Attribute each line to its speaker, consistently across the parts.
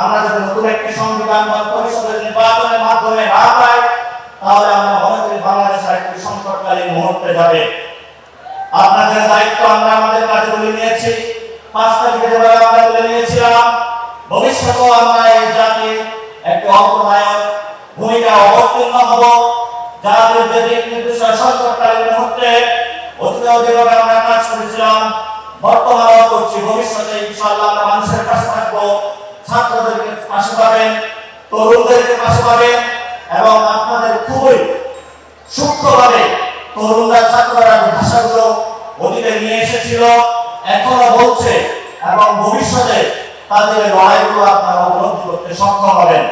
Speaker 1: আমরা যদি নতুন একটি সংবিধান বা পরিষদের নির্বাচনের মাধ্যমে না পাই, তাহলে আমরা মনে বাংলাদেশের একটি সংকটকালীন মুহূর্তে যাবে। আপনাদের দায়িত্ব আমরা আমাদের কাছে তুলে নিয়েছি। পাঁচ তারিখে যেভাবে আমরা তুলে নিয়েছিলাম, ভবিষ্যতেও আমরা এই জাতির একটি অপনায়ক ভূমিকা অবতীর্ণ হব। জাতির যে দিক নির্দেশনা সংকটকালীন মুহূর্তে অতীতেও যেভাবে আমরা কাজ করেছিলাম, বর্তমানেও করছি। ভবিষ্যতে ইনশাআল্লাহ আমরা মানুষের পাশে থাকব। ছাত্রদেরকে পাশে পাবেন, তরুণদেরকে পাশে পাবেন এবং আপনাদের খুবই সূক্ষ্মভাবে তরুণরা, ছাত্ররা ভাষাগুলো অতীতে নিয়ে এসেছিল, এখনও বলছে এবং ভবিষ্যতে তাদের লড়াইগুলো আপনারা উপলব্ধি করতে সক্ষম হবেন।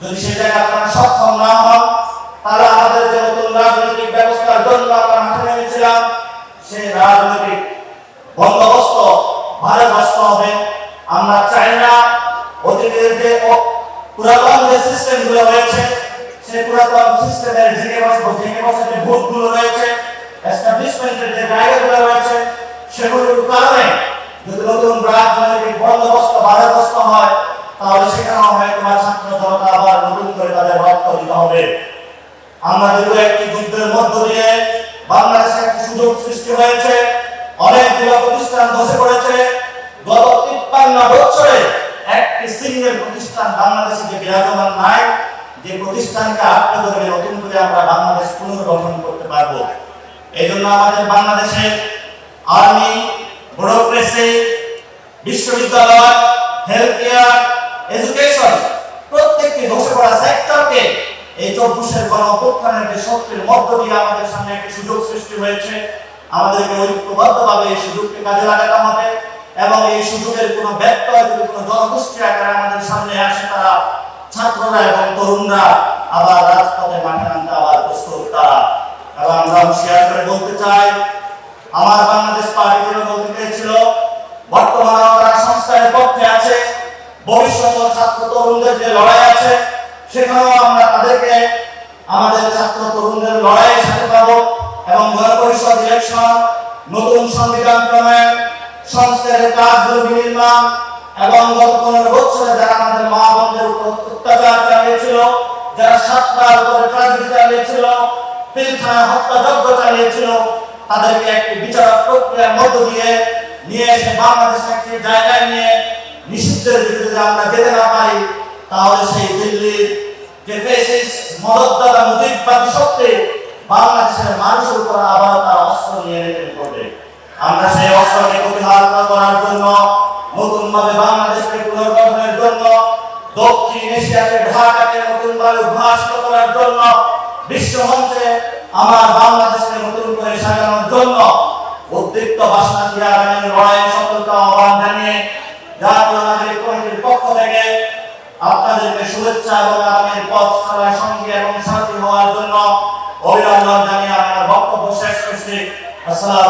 Speaker 1: যদি সে জায়গায় আপনারা সক্ষম না হন, তাহলে আমাদের যে নতুন রাজনৈতিক ব্যবস্থার জন্য আমরা মাঠে নেমেছিলাম সেই রাজনৈতিক বন্দোবস্ত ভারতবস্ত হবে। সিস্টেমগুলো রয়েছে, সেই পুরাতন সিস্টেমের ভেঙে বসবো ভেঙে রয়েছে এস্টাবলিশমেন্টের যে জায়গাগুলো রয়েছে, সেগুলোর কারণে যদি নতুন রাজনৈতিক বন্দোবস্ত, বাধাগ্রস্ত হয়, তাহলে সেখানেও হয়তো বা ছাত্র জনতা আবার নতুন করে তাদের রক্ত দিতে হবে। আমরা যেগুলো একটি যুদ্ধের মধ্য দিয়ে বাংলাদেশে একটি সুযোগ সৃষ্টি হয়েছে অনেকগুলো প্রতিষ্ঠান ধসে পড়েছে, গত তিপ্পান্ন বছরে একটি প্রতিষ্ঠান বাংলাদেশে যে বিরাজমান নাই, যে প্রতিষ্ঠানকে আটকে ধরে নতুন করে আমরা বাংলাদেশ পুনর্গঠন করতে পারব। এই জন্য আমাদের বাংলাদেশে আর্মি ব্যুরোক্রেসি বিশ্ববিদ্যালয় হেলথ কেয়ার এডুকেশন, প্রত্যেকটি ধসে পড়া সেক্টরকে এই চব্বিশের গণ অভ্যুত্থানের যে শক্তির মধ্য দিয়ে আমাদের সামনে একটি সুযোগ সৃষ্টি হয়েছে। আমাদেরকে ঐক্যবদ্ধভাবে এই সুযোগকে কাজে লাগাতে হবে। এবং এই সুযোগের কোনো ব্যত্যয় যদি কোনো আমাদের সামনে আসে, তারা ছাত্ররা এবং তরুণরা আবার রাজপথে মাঠে নামতে আবার প্রস্তুত তারা। এবং শেয়ার করে বলতে চাই, আমার বাংলাদেশ পার্টি বলতে চেয়েছিল বর্তমানে তারা সংস্কারের পক্ষে আছে, ভবিষ্যৎ ছাত্র তরুণদের যে লড়াই আছে, সেখানেও আমরা তাদেরকে, আমাদের ছাত্র তরুণদের লড়াইয়ের সাথে পাবো। এবং গণপরিষদ ইলেকশন নতুন সংবিধান প্রণয়ন সংস্কারের কাজগুলো বিনির্মাণ এবং গত পনেরো বছরে যারা আমাদের মা বোনদের উপর অত্যাচার চালিয়েছিল, যারা সাতটার উপরে ট্রাজেডি চালিয়েছিল, পিলখানা হত্যাযজ্ঞ চালিয়েছিল, তাদেরকে একটি বিচারক প্রক্রিয়ার মধ্য দিয়ে নিয়ে এসে বাংলাদেশ একটি জায়গায় নিয়ে নিষিদ্ধের বিরুদ্ধে আমরা যেতে না পারি, তাহলে সেই দিল্লির যে ফেসিস মদতদাতা, মুজিববাদী শক্তি বাংলাদেশের মানুষের উপর আবার তার অস্ত্র নিয়ে করবে আমরা সেই অস্ত্রকে প্রতিহত করার জন্য নতুন ভাবে বাংলাদেশকে পুনর্গঠনের জন্য, দক্ষিণ এশিয়াকে ঢাকাকে নতুন ভাবে উদ্ভাসিত করার জন্য বিশ্ব মঞ্চে আমার বাংলাদেশকে নতুন করে সাজানোর জন্য উদ্দীপ্ত বাসনা চিরাগানের লড়াই সকলকে আহ্বান জানিয়ে জাতীয় নাগরিক কমিটির পক্ষ থেকে আপনাদেরকে শুভেচ্ছা এবং আগামীর পথ চলার সঙ্গে এবং সাথী হওয়ার জন্য অভিনন্দন জানিয়ে আমার বক্তব্য শেষ করছি। আসসালাম